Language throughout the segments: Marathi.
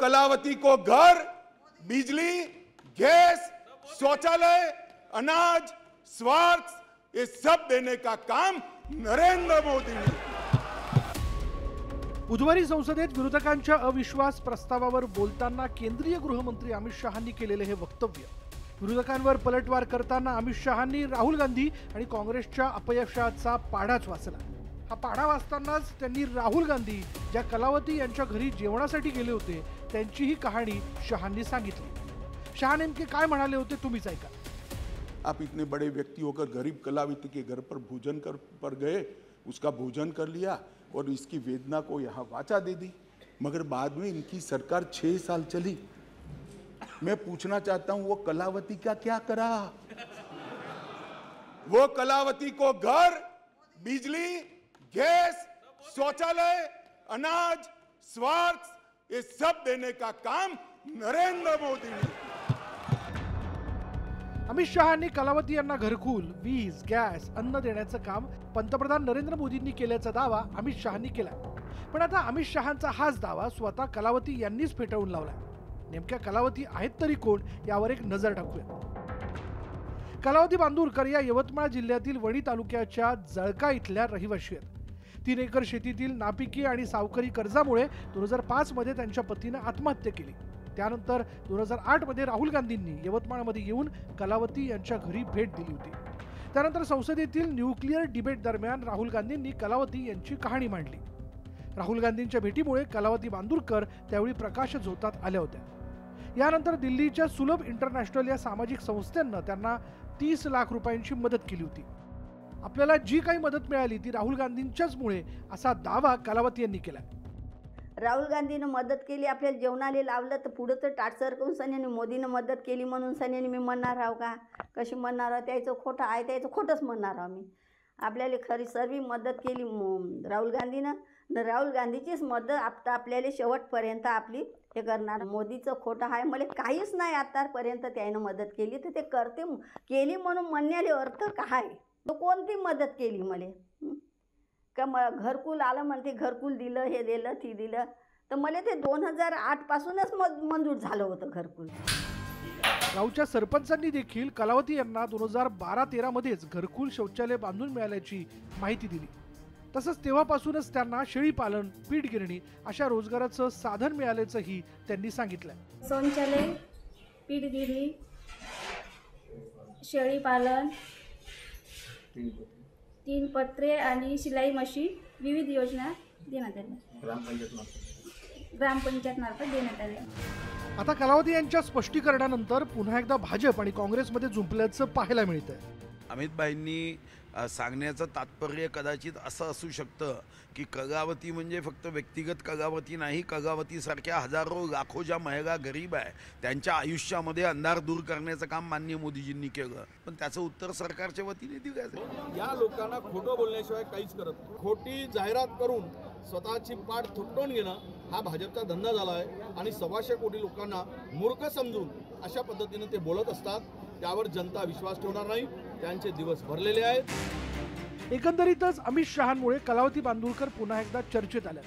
कलावती को घर बिजली गैस शौचालय अनाज स्वास्थ्य ये सब देने का काम नरेंद्र मोदी ने बुधवारी संसदेत विरोधकांच्या अविश्वास प्रस्तावावर बोलताना केंद्रीय गृहमंत्री अमित शहांनी केलेले हे वक्तव्य. विरोधकांवर पलटवार करताना अमित शहांनी राहुल गांधी आणि काँग्रेसच्या अपयशाचा पाढाच वाचला. हा पाढा वाचतानाच त्यांनी राहुल गांधी ज्या कलावती यांच्या घरी जेवणासाठी गेले होते त्यांचीही कहाणी शहांनी सांगितली. शहा नेमके काय म्हणाले होते तुम्हीच ऐका. आप इतने बड़े व्यक्ति होकर गरीब कलावती के घर पर भोजन कर पर गए उसका भोजन कर लिया और इसकी वेदना को यहाँ वाचा दे दी। मगर बाद में इनकी सरकार छह साल चली। मैं पूछना चाहता हूं वो कलावती का क्या करा? वो कलावती को घर बिजली गैस शौचालय अनाज स्वास्थ्य ये सब देने का काम नरेंद्र मोदी ने अमित शहांनी कलावती यांना घरकुल वीज गॅस अन्न देण्याचं काम पंतप्रधान नरेंद्र मोदींनी केल्याचा दावा अमित शहांनी केला पण आता अमित शहांचा हाच दावा स्वतः कलावती यांनीच फेटाळून लावला नेमक्या कलावती आहेत तरी कोण यावर एक नजर टाकूया. कलावती बांदूरकर या यवतमाळ जिल्ह्यातील वणी तालुक्याच्या जळका इथल्या रहिवाशी आहेत. तीन एकर शेतीतील नापिकी आणि सावकारी कर्जामुळे दोन हजार पाचमध्ये त्यांच्या पतीनं आत्महत्या केली. त्यानंतर दोन हजार आठमध्ये राहुल गांधींनी यवतमाळमध्ये येऊन कलावती यांच्या घरी भेट दिली होती. त्यानंतर संसदेतील न्यूक्लिअर डिबेट दरम्यान राहुल गांधींनी कलावती यांची कहाणी मांडली. राहुल गांधींच्या भेटीमुळे कलावती बांदूरकर त्यावेळी प्रकाश झोतात आल्या होत्या. यानंतर दिल्लीच्या सुलभ इंटरनॅशनल या सामाजिक संस्थेनं त्यांना तीस लाख रुपयांची मदत केली होती. आपल्याला जी काही मदत मिळाली ती राहुल गांधींच्याच मुळे असा दावा कलावती यांनी केला राहुल गांधीनं मदत केली आपल्याला जेवणाला लावलं तर पुढं तर टाटसर करून सन्याने मोदीनं मदत केली म्हणून सन्याने मी म्हणणार आहो का? कशी म्हणणार आहो? त्याचं खोटं आहे त्याचं खोटंच म्हणणार आहो मी. आपल्याला खरी सर्व मदत केली राहुल गांधीनं. तर राहुल गांधीचीच मदत आता आपल्याला शेवटपर्यंत आपली हे करणार. मोदीचं खोटं आहे मला काहीच नाही आतापर्यंत त्यानं मदत केली तर ते करते केली म्हणून म्हणण्याले अर्थ काय? तो कोणती मदत केली मला? हं? का म घरकुल आलं म्हणते घरकुल दिलं हे दिलं ती दिलं. तर मला ते दोन हजार आठपासूनच मग मंजूर झालं होतं घरकुल. गावच्या सरपंचांनी देखील कलावती यांना दोन हजार बारा तेरा मध्येच घरकुल शौचालय बांधून मिळाल्याची माहिती दिली. तसंच तेव्हापासूनच त्यांना शेळीपालन पीठ गिरणी अशा रोजगाराचं साधन मिळाल्याचंही त्यांनी सांगितलं शौचालय पीठगिरी शेळीपालन तीन पत्रे. आणि शिलाई मशीन विविध योजना देण्यात आल्या. ग्रामपंचायत मार्फत देण्यात आल्या. आता कलावती यांच्या स्पष्टीकरणानंतर पुन्हा एकदा भाजप आणि काँग्रेसमध्ये जुंपल्याचं पाहायला मिळतंय. अमितभाईंनी सांगण्याचं तात्पर्य कदाचित असं असू शकतं की कगावती म्हणजे फक्त व्यक्तिगत कगावती नाही कगावतीसारख्या हजारो लाखो ज्या महिला गरीब आहे. त्यांच्या आयुष्यामध्ये अंधार दूर करण्याचं काम मान्य मोदीजींनी केलं. पण त्याचं उत्तर सरकारच्या वतीने दिलं या लोकांना खोटं बोलण्याशिवाय काहीच करत खोटी जाहिरात करून स्वतःची पाठ थोपटून घेणं हा भाजपचा धंदा झाला आहे आणि सव्वाशे कोटी लोकांना मूर्ख समजून अशा पद्धतीनं ते बोलत असतात. त्यावर जनता विश्वास ठेवणार नाही. त्यांचे दिवस भरलेले आहेत. एकंदरीतच अमित शहांमुळे कलावती बांदुरकर पुन्हा एकदा चर्चेत आल्या.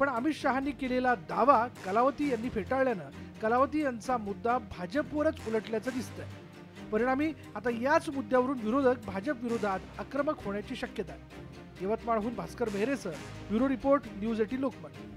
पण अमित शहांनी केलेला दावा कलावती यांनी फेटाळल्यानं कलावती यांचा मुद्दा भाजपवरच उलटल्याचं दिसतंय. परिणामी आता याच मुद्द्यावरून विरोधक भाजप विरोधात आक्रमक होण्याची शक्यता आहे. यवतमाळहून Bhaskar मेहरेसह bureau report news eighteen Lokmat.